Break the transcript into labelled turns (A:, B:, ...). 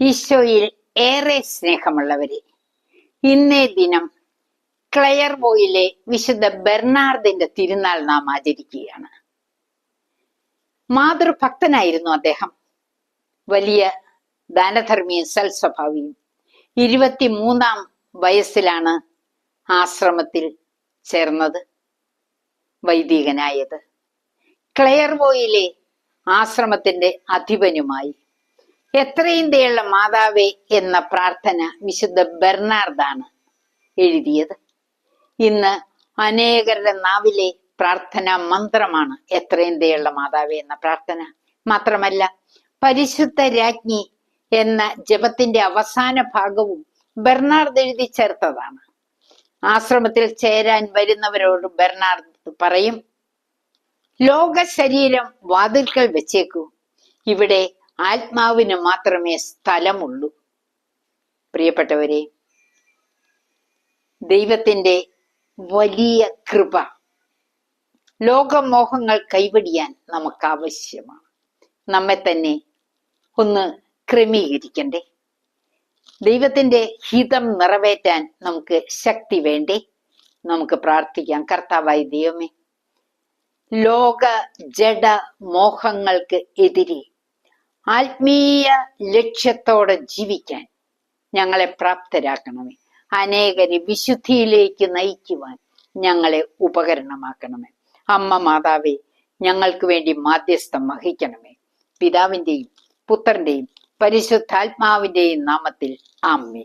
A: ഈശോയിൽ ഏറെ സ്നേഹമുള്ളവരെ ഇന്നേ ദിനം ക്ലയർവോയിലെ വിശുദ്ധ ബെർണാർഡിന്റെ തിരുനാൾ നാം ആചരിക്കുകയാണ്. മാതൃഭക്തനായിരുന്നു അദ്ദേഹം. വലിയ ദാനധർമ്മിയും സൽസ്വഭാവിയും ഇരുപത്തിമൂന്നാം വയസ്സിലാണ് ആശ്രമത്തിൽ ചേർന്നത് വൈദികനായത്. ക്ലയർവോയിലെ ആശ്രമത്തിന്റെ അധിപനുമായി എത്രയും ദയുള്ള മാതാവേ എന്ന പ്രാർത്ഥന വിശുദ്ധ ബെർണാർഡാണ് എഴുതിയത്. ഇന്ന് അനേകരുടെ നാവിലെ പ്രാർത്ഥന മന്ത്രമാണ് എത്രയും ദയുള്ള മാതാവേ എന്ന പ്രാർത്ഥന. മാത്രമല്ല പരിശുദ്ധ രാജ്ഞി എന്ന ജപത്തിന്റെ അവസാന ഭാഗവും ബെർണാർഡ് എഴുതി ചേർത്തതാണ്. ആശ്രമത്തിൽ ചേരാൻ വരുന്നവരോട് ബെർണാർഡ് പറയും ലോക ശരീരം വാതിൽക്കൽ വെച്ചേക്കൂ. ഇവിടെ ആത്മാവിന് മാത്രമേ സ്ഥലമുള്ളൂ. പ്രിയപ്പെട്ടവരെ ദൈവത്തിന്റെ വലിയ കൃപ ലോകമോഹങ്ങൾ കൈവടിയാൻ നമുക്ക് ആവശ്യമാണ് നമ്മെ തന്നെ ഒന്ന് ക്രമീകരിക്കണ്ടേ. ദൈവത്തിന്റെ ഹിതം നിറവേറ്റാൻ നമുക്ക് ശക്തി വേണ്ടേ. നമുക്ക് പ്രാർത്ഥിക്കാം. കർത്താവായി ദൈവമേ ലോക ജഡ മോഹങ്ങൾക്ക് എതിരെ ആത്മീയ ലക്ഷ്യത്തോടെ ജീവിക്കാൻ ഞങ്ങളെ പ്രാപ്തരാക്കണമേ. അനേകരെ വിശുദ്ധിയിലേക്ക് നയിക്കുവാൻ ഞങ്ങളെ ഉപകരണമാക്കണമേ. അമ്മ മാതാവേ ഞങ്ങൾക്ക് വേണ്ടി മാധ്യസ്ഥം വഹിക്കണമേ. പിതാവിന്റെയും പുത്രന്റെയും പരിശുദ്ധാത്മാവിന്റെയും നാമത്തിൽ ആമ്മേ